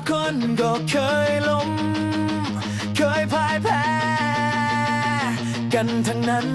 ทุกคนก็เคยล้ม เคยพ่ายแพ้ กันทั้งนั้น